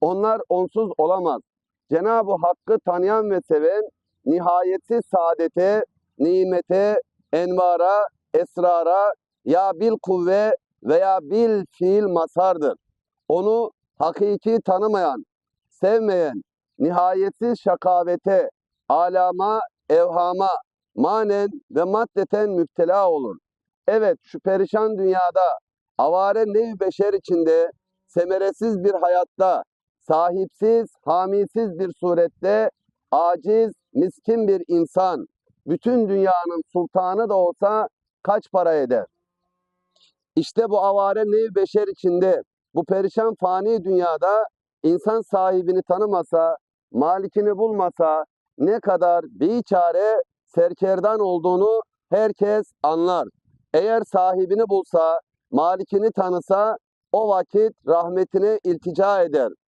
Onlar onsuz olamaz. Cenab-ı Hakk'ı tanıyan ve seven nihayetsiz saadete, nimete, envara, esrara ya bil kuvve veya bil fiil masardır. Onu hakiki tanımayan, sevmeyen, nihayetsiz şakavete, alama, evhama, manen ve maddeten müptela olur. Evet şu perişan dünyada, avare nev beşer içinde, semeresiz bir hayatta, sahipsiz, hamisiz bir surette, aciz, miskin bir insan, bütün dünyanın sultanı da olsa kaç para eder? İşte bu avare nev beşer içinde, bu perişan fani dünyada insan sahibini tanımasa, malikini bulmasa ne kadar biçare serkerdan olduğunu herkes anlar. Eğer sahibini bulsa, malikini tanısa o vakit rahmetine iltica eder.